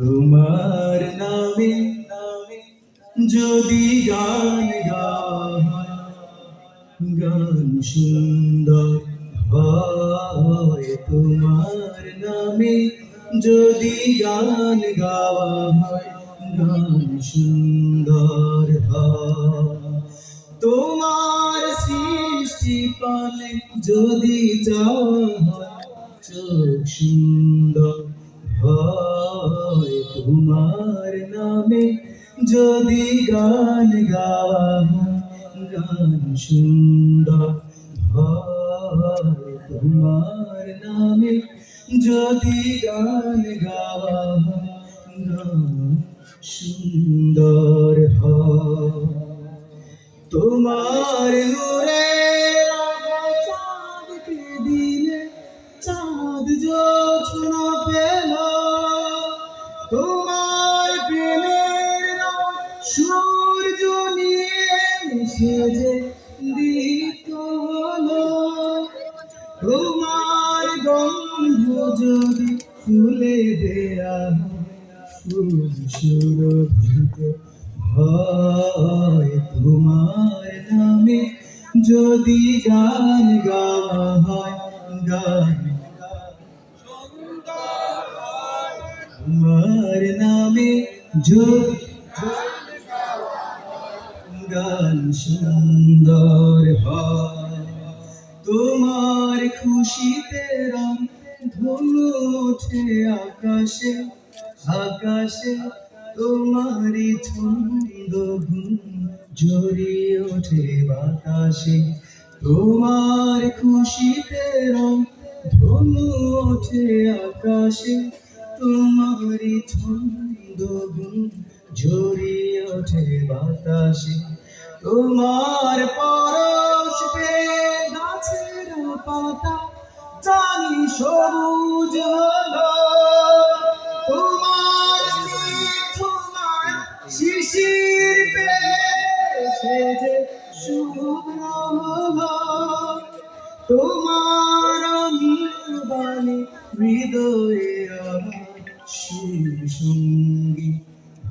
তোমার নামে যদি গান গান সুন্দর হয়। তোমার নামে যদি গান গাওয়া হয় গান সুন্দর তোমার সৃষ্টি পানে যদি যাওয়া হয় চোখ যদি গান গাওয়া গান সুন্দর তোমার নামে যদি গান গাওয়া গান সুন্দর তোমার নূরে যে দিত হলো। তোমার গন্ধ যদি ফুলে দেয়া ফুল সুরভিত হয় তোমার নামে। যদি গান গাওয়া হয়, গান তোমার নামে। যদি গান সুন্দর হয়। তোমার খুশিতে রং ধনু ওঠে আকাশে আকাশে তোমারই ছন্দ জড়িয়ে ওঠে বাতাসে। তোমার খুশিতে রং ধনু ওঠে আকাশে, তোমারই ছন্দ ঝরিয়ে ওঠে বাতাসে। তোমার পরশ পে গাছের পাতা, জানি সবুজ হলো। তোমার তোমার শিশির পে সেজে শুভ্র হলো। তোমার বাণী হৃদয়ে আমার শিব সঙ্গী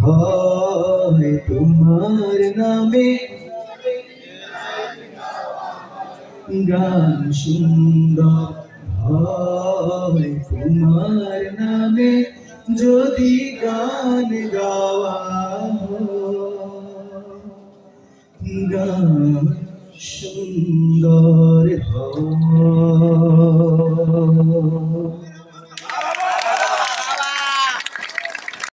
হয় তোমার নামে। গান সুন্দর হয় তোমার নামে। যদি গান গাওয়া গান সুন্দর